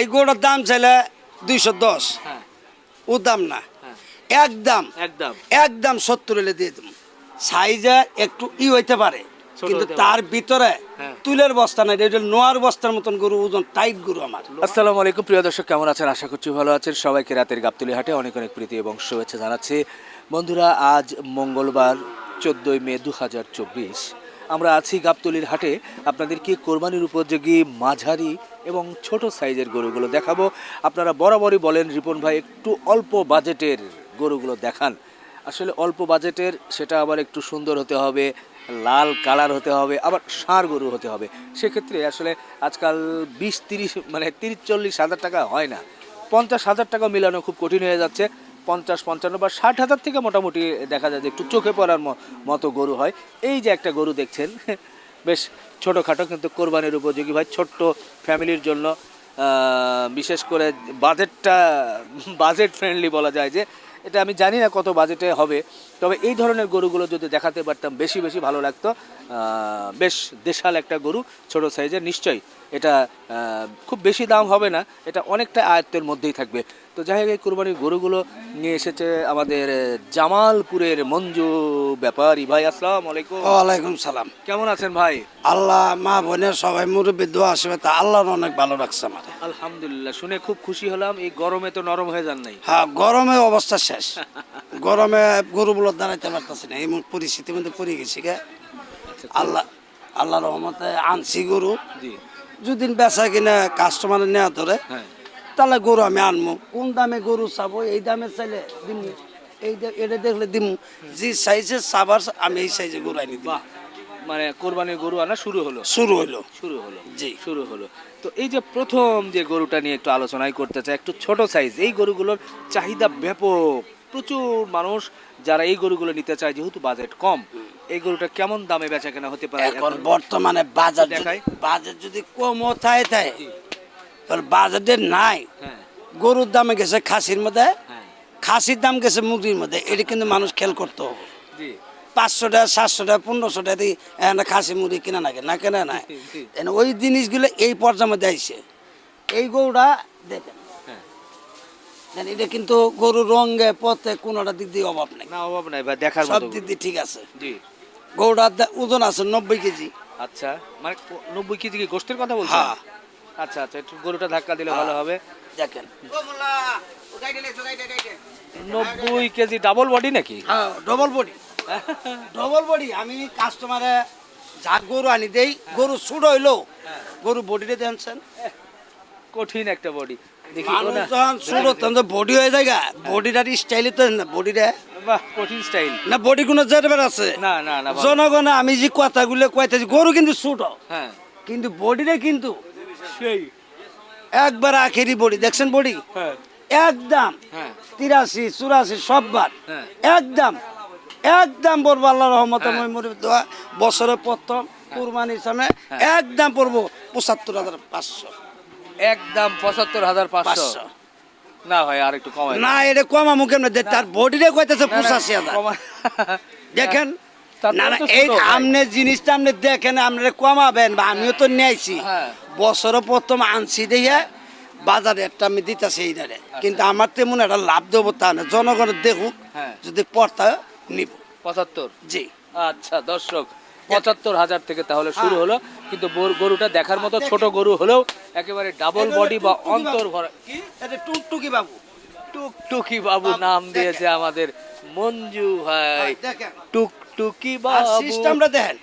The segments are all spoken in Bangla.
এই গরুটার দাম চাইলে দুইশো দশ। হ্যাঁ। ও দাম না। হ্যাঁ। একদম একদম একদম সত্তর হলে দিয়ে দেবো। সাইজে একটু ই হইতে পারে। কিন্তু তার ভিতরে হ্যাঁ। তুলের বস্তা নাই। এটা নোয়ার বস্তার মতন গরু ওজন টাইট গরু আমার। আসসালামু আলাইকুম। প্রিয় দর্শক কেমন আছেন? আশা করছি ভালো আছেন। সবাইকে রাতের গাবতলি হাটে অনেক অনেক প্রীতি এবং শুভেচ্ছা জানাচ্ছি। বন্ধুরা আজ মঙ্গলবার চোদ্দোই মে দু হাজার চব্বিশ। আমরা আছি গাবতলির হাটে। আপনাদেরকে কোরবানির উপযোগী মাঝারি এবং ছোট সাইজের গরুগুলো দেখাবো। আপনারা বরাবরই বলেন, রিপন ভাই, একটু অল্প বাজেটের গরুগুলো দেখান। আসলে অল্প বাজেটের, সেটা আবার একটু সুন্দর হতে হবে, লাল কালার হতে হবে, আবার ষাঁড় গরু হতে হবে। সেক্ষেত্রে আসলে আজকাল বিশ তিরিশ মানে তিরিশ চল্লিশ হাজার টাকা হয় না। পঞ্চাশ হাজার টাকা মিলানো খুব কঠিন হয়ে যাচ্ছে। পঞ্চাশ, পঞ্চান্ন বা ষাট হাজার থেকে মোটামুটি দেখা যায় যে একটু চোখে পড়ার মতো গরু হয়। এই যে একটা গরু দেখছেন, বেশ ছোটোখাটো কিন্তু কোরবানির উপযোগী ভাই, ছোট্ট ফ্যামিলির জন্য বিশেষ করে বাজেটটা, বাজেট ফ্রেন্ডলি বলা যায় যে, এটা আমি জানি না কত বাজেটে হবে। তবে এই ধরনের গরুগুলো যদি দেখাতে পারতাম, বেশি বেশি ভালো লাগতো। বেশ দেশাল একটা গরু, ছোট সাইজের নিশ্চয়ই এটা খুব বেশি দাম হবে না এটা অনেকটা আয়ত্তের মধ্যেই থাকবে। তো যাই হোক এই কোরবানির গরুগুলো নিয়ে এসেছে আমাদের জামালপুরের মঞ্জু ব্যাপারী। ভাই আসসালাম আলাইকুম। ওয়ালাইকুম সালাম। কেমন আছেন ভাই? আল্লাহ মা বোনের সবাই মুরব্বী দোয়া আসবে তা আল্লাহ অনেক ভালো রাখছে আমার আলহামদুলিল্লাহ শুনে খুব খুশি হলাম এই গরমে তো নরম হয়ে যান নাই। হ্যাঁ গরমে অবস্থা শেষ। গরমে গরুগুলো দাঁড়াইতে পারতেছি না এই পরিস্থিতির মধ্যে পড়ে গেছি গে। আচ্ছা, আল্লাহ আল্লাহ রহমতে আনছি গরু। জি। যদি বেচা কিনা কাস্টমার নেওয়া ধরে হ্যাঁ। তাহলে গরু আমি আনব কোন দামে গরু চাবো? এই দামে চাইলে দিমু। এই এটা দেখলে দিমু। যে সাইজে চাবার আমি এই সাইজে গরু আনি দিই মানে কোরবানির গরু আনা শুরু হলো? শুরু হইল শুরু হলো। জি। শুরু হলো। তো এই যে প্রথম যে গরুটা নিয়ে একটু আলোচনাই করতে চাই একটু ছোট সাইজ এই গরুগুলোর চাহিদা ব্যাপক। প্রচুর মানুষ যারা এই গরুগুলো নিতে চায় যেহেতু বাজেট কম এই গরুটা কেমন দামে বেচা কেনা হতে পারে? এখন বর্তমানে বাজার দেখাই। বাজার যদি কম থাকে থাকে তাহলে বাজারে নাই। হ্যাঁ। গরুর দামে গেছে খাসির মধ্যে হ্যাঁ। খাসির দাম গেছে মুরগির মধ্যে। এটা কিন্তু মানুষ খেয়াল করতে হবে। পাঁচশো টাকা সাতশো টাকা পনেরোশো টাকা দিয়ে এখানে খাসি মুরগি কিনা নাকি না কেনা। এন ওই জিনিসগুলো এই পর্যায়ে মধ্যে এই গরুটা দেখেন দেন এটা কিন্তু গরুর রঙে পথে কোনোটা দিক দিয়ে অভাব নেই। না অভাব নাই ভাই দেখার সব দিক দিয়ে ঠিক আছে। জি। গরুটার ওজন আছে নব্বই কেজি। আচ্ছা মানে নব্বই কেজি কি গোষ্ঠের কথা বলছেন? হ্যাঁ। আচ্ছা আচ্ছা একটু গরুটা ধাক্কা দিলে ভালো হবে। দেখেন। নব্বই কেজি ডাবল বডি নাকি? হ্যাঁ ডবল বডি ডবল বডি আমি কাস্টমারে যা গরু আনি দেই গরু ছুট হইল গরু বডিটা দেখছেন কঠিন একটা বডি মানুষ যখন ছুট তখন তো বডি হয়ে যায় বডিটার স্টাইলে তো না বডিটা? বাহ কঠিন স্টাইল না বডি কোনো জেরবার আছে? না না না বাবা। জনগণে আমি যে কথাগুলো কইতেছি গরু কিন্তু ছুট। হ্যাঁ। কিন্তু বডিটা কিন্তু সেই। একবার আখেরি বডি দেখছেন বডি? হ্যাঁ। একদম হ্যাঁ। তিরাশি চুরাশি সব বাদ হ্যাঁ। একদম একদম পড়ব আল্লাহ রহমত হ্যাঁ। দোয়া। বছরের প্রথম কুরবানির সামনে একদম পড়ব পঁচাত্তর হাজার পাঁচশো। একদম পঁচাত্তর হাজার পাঁচশো। না ভাই আর একটু কমাই না এটা কমা মুখে না তার বডিটা কইতেছে পঁচাশি হাজার। দেখেন না না এই। আমনে জিনিসটা আপনি দেখেন আপনারা কমাবেন বা আমিও তো নিয়েছি। হ্যাঁ। বছরের প্রথম আনছি দিয়ে বাজারে একটা আমি দিতেছি এই দাঁড়ে কিন্তু আমার তেমন একটা লাভ দেবো তা না জনগণের দেখুক হ্যাঁ। যদি পড়তা নিব। পঁচাত্তর? জি। আচ্ছা দর্শক পঁচাত্তর হাজার থেকে তাহলে শুরু হলো। কিন্তু গরুটা দেখার মতো ছোট গরু হলেও একেবারে ডাবল বডি বা অন্তর ভরা টুকটুকি বাবু। টুকটুকি বাবু নাম দিয়েছে আমাদের মঞ্জু ভাই। টুকটুকি বাবু। সিস্টেমটা দেখেন।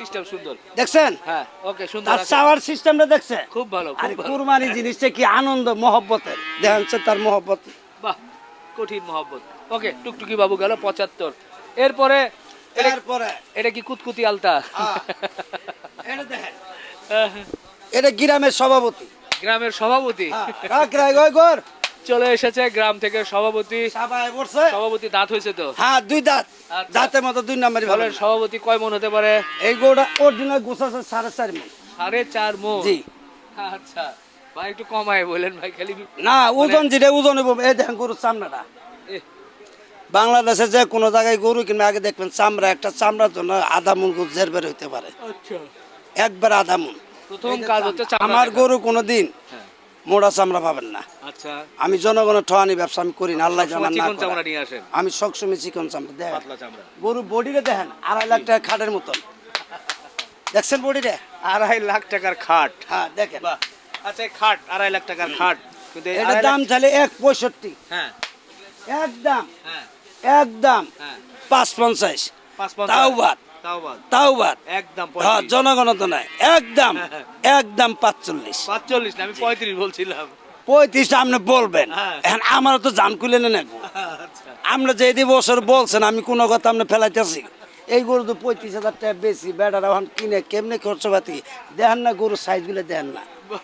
সিস্টেম সুন্দর। দেখছেন? হ্যাঁ ওকে সুন্দর তার চাওয়ার সিস্টেমটা দেখছেন খুব ভালো আর কুরবানি জিনিসটা কি আনন্দ মহব্বতের? দেখেন তার মহব্বত। বাহ কঠিন মহব্বত। ওকে টুকটুকি বাবু গেল পঁচাত্তর। এরপরে এটা- এটা কি কুতকুতি আলতা। এটা দেখেন। এটা গ্রামের সভাপতি। গ্রামের সভাপতি? চলে এসেছে গ্রাম থেকে সভাপতি। সভাপতি দাঁত হয়েছে তো? হ্যাঁ দুই দাঁত। আচ্ছা। দাঁতের মতো দুই নাম্বারই ভালো। সভাপতি কয় মন হতে পারে? এই গোটা অরিজিনাল গোছাছে সাড়ে চার মিনিট সাড়ে চার মন? জি। আচ্ছা। ভাই একটু কমায় বলেন ভাই খালি না ওজন যেটা ওজন এই দেখেন গরুর চামড়াটা। বাংলাদেশে যে কোনো জায়গায় গরু কিনবে আগে দেখবেন চামড়া একটা চামড়ার জন্য আধা মন গরু জের বের হইতে পারে। আচ্ছা। একবার আধা মন প্রথম কাজ হচ্ছে আমার গরু কোনো দিন হ্যাঁ। মোড়া চামড়া পাবেন না। আচ্ছা। আমি জনগণের ঠোয়ানি ব্যবসা আমি করি না আল্লাহ জানান না আমি সবসময় চিকন চামড়া দেখেন গরু বডিরে দেখেন আড়াই লাখ টাকা খাটের মতন। দেখছেন বডিরে আড়াই লাখ টাকার খাট। হ্যাঁ দেখেন। আচ্ছা খাট আড়াই লাখ টাকার খাট। এটার দাম চাইলে এক পঁয়ষট্টি। হ্যাঁ। একদম হ্যাঁ। একদম পাঁচ পঞ্চাশ তাও বাদ তাও বাদ তাও বাদ একদম হ্যাঁ পঁয়ত্রিশ। জনগণ তো নাই। একদম একদম পাঁচচল্লিশ। পাঁচচল্লিশ না আমি পঁয়ত্রিশ বলছিলাম। পঁয়ত্রিশটা আপনি বলবেন। হ্যাঁ। এখন আমার তো জান খুলে নেন আচ্ছা। আমরা যে এই বছর বলছেন আমি কোনো কথা আপনি ফেলাইতেছি। এই গরু তো পঁয়ত্রিশ হাজার টাকা বেশি বেড়ার এখন কিনে কেমনে খরচ পাতি দেখেন না গরুর সাইজগুলো দেখেন না।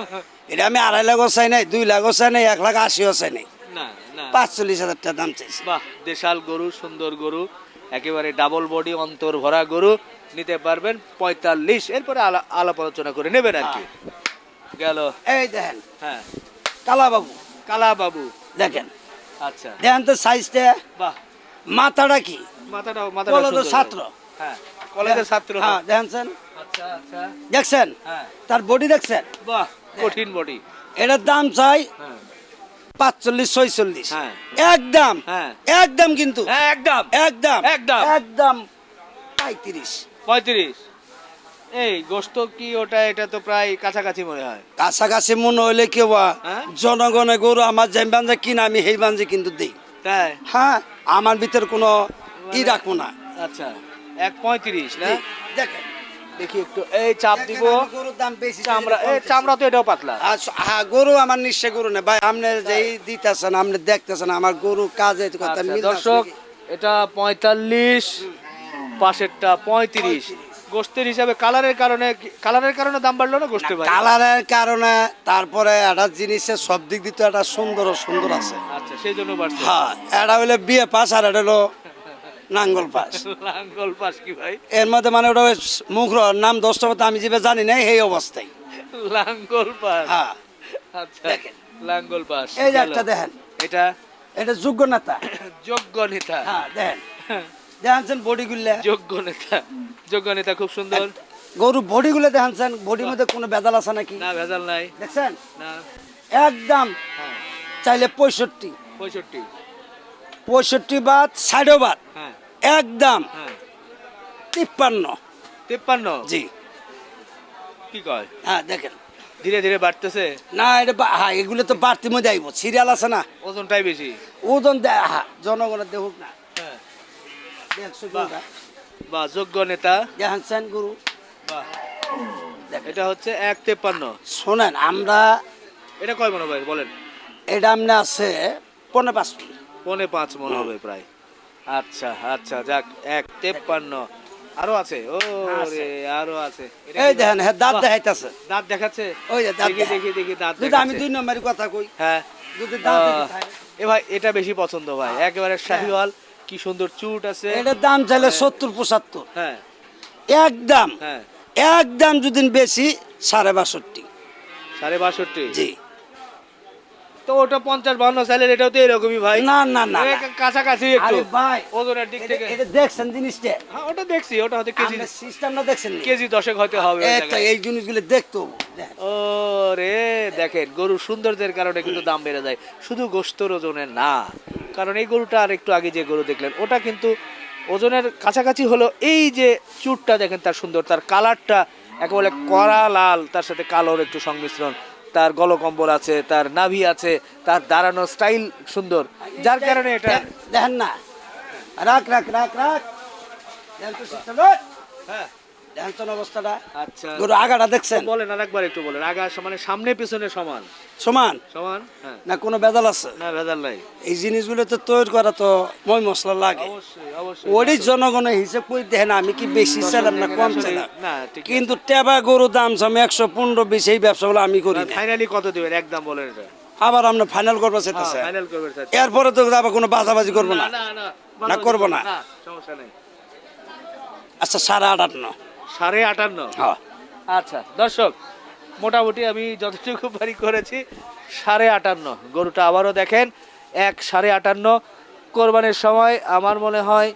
এটা আমি আড়াই লাখও চাই নাই দুই লাখও চাই নাই এক লাখ আশিও চাই নাই। পাঁচচল্লিশ হাজার টাকা দাম চাইছি। বাহ দেশাল গরু সুন্দর গরু একেবারে ডাবল বডি অন্তর ভরা গরু নিতে পারবেন পঁয়তাল্লিশ। এরপরে আলা- আলাপ আলোচনা করে নেবেন আর কি। গেল। এই দেখেন। হ্যাঁ। কালা বাবু কালা বাবু দেখেন। আচ্ছা। দেখেন তো সাইজটা। বাহ। মাথাটা কি? মাথাটা মাথাটা কলেজের ছাত্র। হ্যাঁ কলেজের ছাত্র। হ্যাঁ দেখেন আচ্ছা আচ্ছা। দেখছেন? হ্যাঁ। তার বডি দেখছেন? বাহ কঠিন বডি এটার দাম চাই হ্যাঁ। পাঁচচল্লিশ ছয়চল্লিশ। হ্যাঁ। একদম। হ্যাঁ। একদম কিন্তু। হ্যাঁ একদম। একদম। একদম। একদম। পঁয়ত্রিশ। পঁয়ত্রিশ। এই গোস্ত কি ওটা এটা তো প্রায় কাছাকাছি মনে হয়। কাছাকাছি মনে হইলে কেউ? জনগণের গরু আমার যে বাঞ্জে কিনা আমি সেই বাঞ্জে কিন্তু দিই। তাই? হ্যাঁ আমার ভিতর কোনো ই রাখব না। আচ্ছা এক পঁয়ত্রিশ না? দেখেন। দেখি একটু এই চাপ দিব। গরুর দাম বেশি চামড়া এই চামড়া তো এটাও পাতলা। হ্যাঁ গরু আমার নিশ্চয় গরু না। ভাই আপনি যেই দিতেছেন আপনি দেখতেছেন আমার গরু কাজে কথা আচ্ছা, মিল দর্শক এটা পঁয়তাল্লিশ পাশেরটা পঁয়ত্রিশ। গোস্তের হিসাবে কালারের কারণে কালারের কারণে দাম বাড়লো না গোস্তের ভাই? কালারের কারণে তারপরে একটা জিনিসের সব দিক দিয়ে তো একটা সুন্দর সুন্দর আছে। আচ্ছা সেই জন্য বাড়ছে। হ্যাঁ এটা হইলে বিয়ে পাস আর এটা হলো নাঙ্গল পাস। লাঙ্গল পাস কি ভাই? এর মধ্যে মানে ওটা মুখ নাম দশটা মতো আমি যেভাবে জানি না এই অবস্থায়। লাঙ্গল পাস? হ্যাঁ। আচ্ছা লাঙ্গল পাস এই একটা দেখেন। এটা? এটা যোগ্য নেতা। যোগ্য নেতা। হ্যাঁ দেখেন। দেখাচ্ছেন বডিগুলা। যোগ্য নেতা। যোগ্য নেতা খুব সুন্দর। গরু বডিগুলো দেখাচ্ছেন বডির মধ্যে কোনো ভেজাল আছে নাকি? না ভেজাল নাই। দেখছেন? না। একদম হ্যাঁ। চাইলে পঁয়ষট্টি। পঁয়ষট্টি। পঁয়ষট্টি বাদ ষাটও বাদ। হ্যাঁ। একদম। হ্যাঁ। তিপ্পান্ন। তিপ্পান্ন? জি। কি কয়? হ্যাঁ দেখেন। ধীরে ধীরে বাড়তেছে? না এটা হ্যাঁ এগুলো তো বাড়তি মধ্যে আইব। সিরিয়াল আছে না। ওজনটাই বেশি। ওজন হ্যাঁ জনগণের দেখুক না। হ্যাঁ? বা যোগ্য নেতা। দেখাচ্ছেন গরু। এটা হচ্ছে এক তেপ্পান্ন। শোনেন আমরা এটা কয় মনে ভাই বলেন। এটা আমনে আছে পনেরো পাঁচ পনে পাঁচ মনে হবে প্রায়। আচ্ছা আচ্ছা যাক এক তেপ্পান্ন। আরও আছে? ও রে আরও আছে। এই দেখেন হ্যাঁ দাঁত দেখাইতেছে। দাঁত দেখাচ্ছে? ওই যে দাঁত দেখি দেখি দেখি দাঁত যদি আমি দুই নম্বরের কথা কই। হ্যাঁ। যদি দাঁত এ ভাই এটা বেশি পছন্দ ভাই। একেবারে শাহিওয়াল কি সুন্দর চুট আছে। এটার দাম চাইলে সত্তর পঁচাত্তর। হ্যাঁ। একদম হ্যাঁ। একদম যদি বেশি সাড়ে বাষট্টি। সাড়ে বাষট্টি? জি। তো ওটা পঞ্চাশ বান্ন সাইলের এটাও তো এরকমই ভাই। না না না কাছাকাছি একটু। ভাই ওজনের দিক থেকে। এটা দেখছেন জিনিসটা? হ্যাঁ ওটা দেখছি ওটা হয়তো কেজি সিস্টেমটা দেখছেন কেজি দশেক হয়তো হবে এই। জিনিসগুলো দেখতো। ও রে দেখেন গরুর সৌন্দর্যের কারণে কিন্তু দাম বেড়ে যায়। শুধু গোস্তর ওজনে না কারণ এই গরুটা আর একটু আগে যে গরু দেখলেন ওটা কিন্তু ওজনের কাছাকাছি হলো এই যে চুটটা দেখেন তার সুন্দর তার কালারটা একেবারে কড়া লাল তার সাথে কালোর একটু সংমিশ্রণ। তার গলকম্বল আছে তার নাভি আছে তার দাঁড়ানো স্টাইল সুন্দর। যার কারণে এটা দেখ- দেখেন না। রাখ রাখ রাখ রাখ! হ্যাঁ। অবস্থাটা। আচ্ছা। গরু আগাটা দেখছেন? বলেন আর একবার একটু বলেন। আগা মানে সামনে পিছনে সমান? সমান? সমান? হ্যাঁ। না কোনো আছে? না ভেজাল নাই। এই জিনিসগুলো তো তৈরি করা তো মই মশলা লাগে। ওরই জনগণের হিসেব করে দেখেন আমি কি বেশি চাইলাম না কম চাইলাম? কিন্তু টেবা গরু দাম সামনে একশো পনেরো বিশ এই ব্যবসাগুলো আমি করি ফাইনালি কত দেবেন? একদম বলেন এটা। আবার আমরা ফাইনাল করব স্যার। এরপরে তো আবার কোনো বাজাবাজি করব না না? করব না। আচ্ছা সাড়ে আটান্ন সাড়ে আটান্ন। হ্যাঁ। আচ্ছা দর্শক মোটামুটি আমি যতটুকু বাড়ি করেছি সাড়ে আটান্ন। গরুটা আবারও দেখেন এক সাড়ে আটান্ন। কোরবানির সময় আমার মনে হয়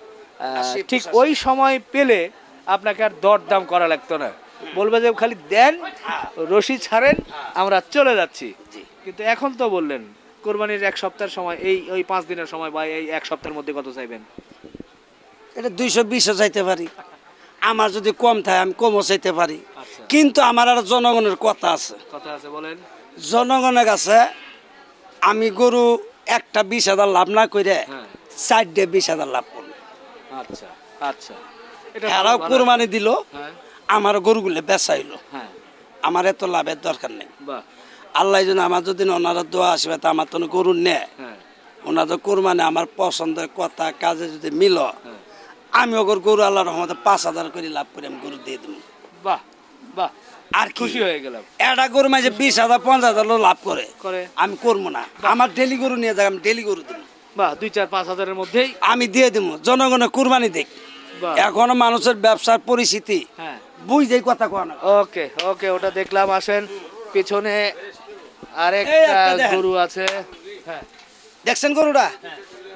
ঠিক ওই সময় পেলে আপনাকে আর দর দাম করা লাগতো না। বলবে যে খালি দেন রশি ছাড়েন আমরা চলে যাচ্ছি। কিন্তু এখন তো বললেন কোরবানির এক সপ্তাহের সময় এই ওই পাঁচ দিনের সময় বা এই এক সপ্তাহের মধ্যে কত চাইবেন? এটা দুইশো বিশও চাইতে পারি। আমার যদি কম থাকে আমি কমও চাইতে পারি। আচ্ছা। কিন্তু আমার আর জনগণের কথা আছে। কথা আছে বলেন। জনগণের কাছে আমি গরু একটা বিশ হাজার লাভ না করে হ্যাঁ। চারটে বিশ হাজার লাভ করব। আচ্ছা আচ্ছা। এরাও কোরবানি দিল হ্যাঁ। আমার গরুগুলো বেচাইলো হ্যাঁ। আমার এত লাভের দরকার নেই। আল্লাহ যেন আমার যদি ওনারা দোয়া আসবে তা আমার তো গরু নেয় ওনাদের কোরবানি আমার পছন্দের কথা কাজে যদি মিল। আমি ওগর গরু আল্লাহ রহমতে পাঁচ হাজার করে লাভ করে আমি গরু দিয়ে দেবো। বাহ বাহ। আর খুশি হয়ে গেলাম। একটা গরু মাঝে বিশ হাজার পঞ্চাশ হাজার লাভ করে। করে। আমি করব না। আমার ডেলি গরু নিয়ে যাক আমি ডেলি গরু দেবো। বাহ দুই চার পাঁচ হাজারের মধ্যেই আমি দিয়ে দেবো। জনগণের কুরবানি দেখ। এখনও মানুষের ব্যবসার পরিস্থিতি। হ্যাঁ। বুঝতেই কথা কয় না। ওকে ওকে ওটা দেখলাম। আসেন পিছনে আরেকটা গরু আছে। হ্যাঁ। দেখছেন গরুটা?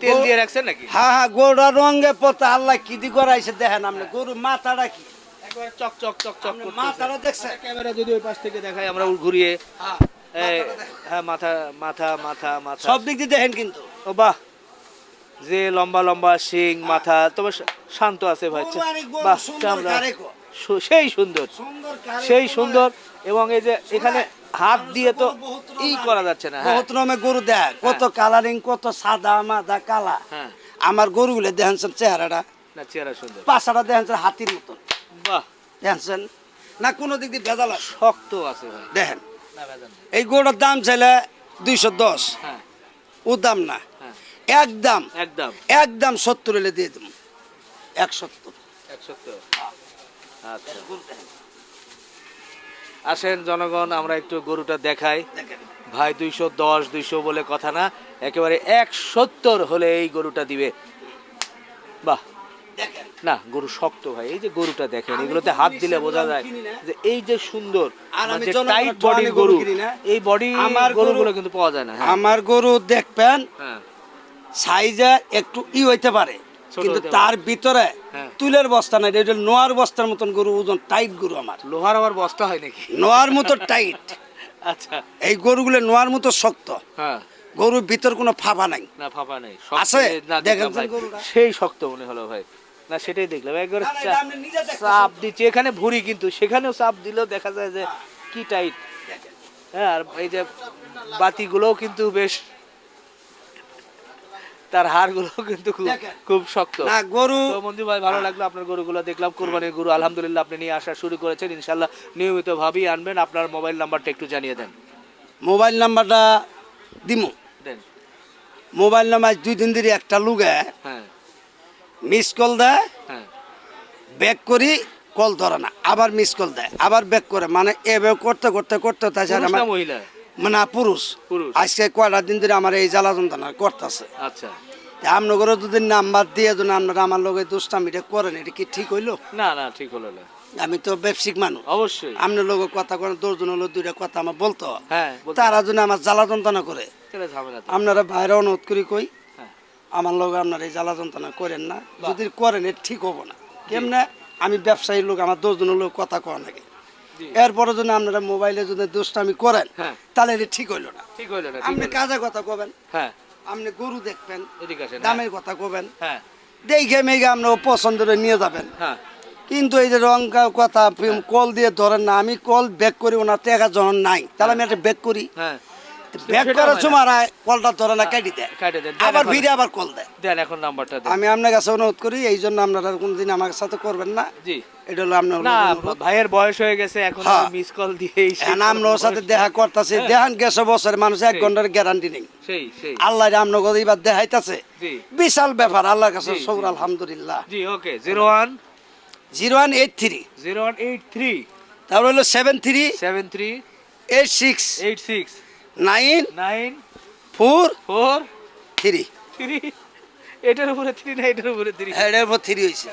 তেল দিয়ে রাখছেন নাকি? হ্যাঁ হ্যাঁ গরুটা রঙে পথে আল্লাহ কি দি করাইছে দেখেন আপনি গরু মাথাটা কি? একবার চক চক চক চক মাথাটা দেখছেন? ক্যামেরা যদি ওই পাশ থেকে দেখাই আমরা ঘুরিয়ে হ্যাঁ। হ্যাঁ মাথা মাথা মাথা মাথা। সব দিক দিয়ে দেখেন কিন্তু। ও বাহ যে লম্বা লম্বা শিং মাথা তবে শান্ত আছে ভাই বাহ সেই সুন্দর। সেই সুন্দর এবং এই যে এখানে হাত দিয়ে তো ই করা যাচ্ছে না হ্যাঁ। বহুত রকমের গরু দেখ কত কালারিং কত সাদা মাদা কালা। হ্যাঁ। আমার গরুগুলো দেখেন চেহারাটা? না চেহারা সুন্দর। পাশাটা দেখেন হাতির মতন বাহ। দেখছেন না কোনো দিক দিয়ে ভেজাল শক্ত আছে দেখেন। এই গরুটার দাম চাইলে দুইশো দশ। হ্যাঁ। ও দাম না। হ্যাঁ। একদম একদম একদম সত্তর এলে দিয়ে দেবো। এক সত্তর। এক সত্তর। আচ্ছা। আসেন জনগণ আমরা একটু গরুটা দেখাই। ভাই দুইশো দশ দুইশো বলে কথা না একেবারে এক সত্তর হলে এই গরুটা দিবে। বাহ। না গরু শক্ত ভাই এই যে গরুটা দেখেন এগুলোতে হাত দিলে বোঝা যায় যে এই যে সুন্দর টাইট বডির গরু। এই বডি আমার গরু- গরুগুলো কিন্তু পাওয়া যায় না হ্যাঁ। আমার গরু দেখবেন হ্যাঁ। সাইজে একটু ই হইতে পারে। কিন্তু তার ভিতরে হ্যাঁ। তুলের বস্তা নাই এটা নোয়ার বস্তার মতন গরু ওজন টাইট গরু আমার। লোহার আবার বস্তা হয় নাকি? নোয়ার মতো টাইট। আচ্ছা। এই গরুগুলো নোয়ার মতো শক্ত। হ্যাঁ। গরুর ভিতর কোনো ফাঁপা নাই। না ফাঁপা নেই। আছে? দেখেন? সেই শক্ত মনে হলো ভাই। না সেটাই দেখলাম। একবার। চাপ দিচ্ছে। এখানে ভুড়ি কিন্তু সেখানেও চাপ দিলেও দেখা যায় যে কি টাইট। হ্যাঁ আর এই যে বাতিগুলোও কিন্তু বেশ তার হাড়গুলো কিন্তু খুব খুব শক্ত। না গরু মন্দির ভাই ভালো লাগল আপনার গরুগুলো দেখলাম। কোরবানির গরু আলহামদুলিল্লাহ আপনি নিয়ে আসা শুরু করেছেন। ইনশাল্লাহ নিয়মিত ভাবেই আনবেন। আপনার মোবাইল নাম্বারটা একটু জানিয়ে দেন। মোবাইল নাম্বারটা দিমু। দেন। মোবাইল নাম্বার দুই দিন ধরে একটা লুগে। হ্যাঁ। মিস কল দেয়। হ্যাঁ। ব্যাক করি কল ধরে না। আবার মিস কল দেয়। আবার ব্যাক করে। মানে এভাবে করতে করতে করতে তাছাড়া মহিলা। মানে পুরুষ। আজকে কয়টা দিন ধরে আমার এই জ্বালা যন্ত্রণা করতেছে। আচ্ছা। আপনাদের যদি নাম্বার দিয়ে যদি আপনারা আমার লগে দুষ্টামিটা করেন এটা কি ঠিক হইল? না না ঠিক হলো না। আমি তো ব্যবসায়িক মানুষ। অবশ্যই। আপনার লোক কথা করেন দশজন হলো দুইটা কথা আমার বলতো। হয়। তারা যদি আমার জ্বালা যন্ত্রণা করে। আপনারা বাইরে অনুরোধ করি কই হ্যাঁ। আমার লোক আপনারা এই জ্বালা যন্ত্রণা করেন না। যদি করেন এটা ঠিক হব না। কেমনে? আমি ব্যবসায়ী লোক আমার দশজনের লোক কথা কওয়া নাকি। এরপরে যদি আপনারা মোবাইলে যদি দুষ্টামি করেন হ্যাঁ। তাহলে এটা ঠিক হইল না। ঠিক হইল না আপনি কাজের কথা কবেন হ্যাঁ। আপনি গরু দেখবেন এদিকে আসেন হ্যাঁ। দামের কথা কবেন হ্যাঁ। দেখে মেঘে আপনার পছন্দ নিয়ে যাবেন। হ্যাঁ। কিন্তু এই যে রং কথা কল দিয়ে ধরেন না আমি কল ব্যাক করি ওনার টাকা যখন নাই। তাহলে আমি একটা ব্যাক করি। হ্যাঁ। করার না। সময় আর কলটা ধরে না কেটে দেয়। কাটে দেন আবার দেন আবার কল দেয়। দেন এখন নাম্বারটা দেন। আমি আপনার কাছে অনুরোধ করি এই জন্য আপনারা কোনদিন আমার সাথে করবেন না। জি। এটা হলো আপনার না ভাইয়ের বয়স হয়ে গেছে এখন হ্যাঁ। মিস কল দিয়েই আমরা ওর সাথে দেখা করতেছি। হ্যাঁ। দেখান গেছে বছর মানুষ এক ঘণ্টার গ্যারান্টি নেই। সেই সেই। আল্লাহ কথা এবার দেখাইতেছে। বিশাল ব্যাপার আল্লাহর কাছে সৌর আলহামদুলিল্লাহ। জি okay zero one zero one eight three zero one eight three তারপর হলো seven three seven three eight six eight six nine nine four four three. Three. এটার উপরে থ্রি না এটার উপরে থ্রি? এটার উপর থ্রি হয়েছে।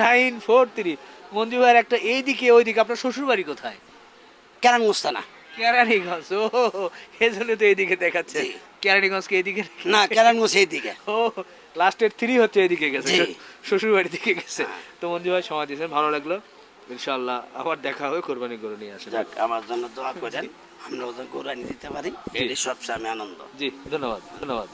Nine four three. মঞ্জু ভাইয়ের একটা এইদিকে ওইদিকে আপনার শ্বশুর বাড়ি কোথায়? কেরান মুস্তানা কেরানীগঞ্জ ও এই জন্য তো এইদিকে দেখাচ্ছে। কেরানীগঞ্জকে এইদিকে না কেরান মুস এইদিকে। ও লাস্টের থ্রি হচ্ছে এদিকে গেছে জি। শ্বশুর বাড়ি দিকে গেছে। তো মঞ্জু ভাই সময় দিয়েছেন ভালো লাগল। ইনশাল্লাহ আবার দেখা হবে কোরবানি করে নিয়ে আসেন। আমার জন্য দোয়া করেন। আমরা ওদের গরু দিতে পারি। এটি সবচেয়ে আমি আনন্দ। জি ধন্যবাদ ধন্যবাদ।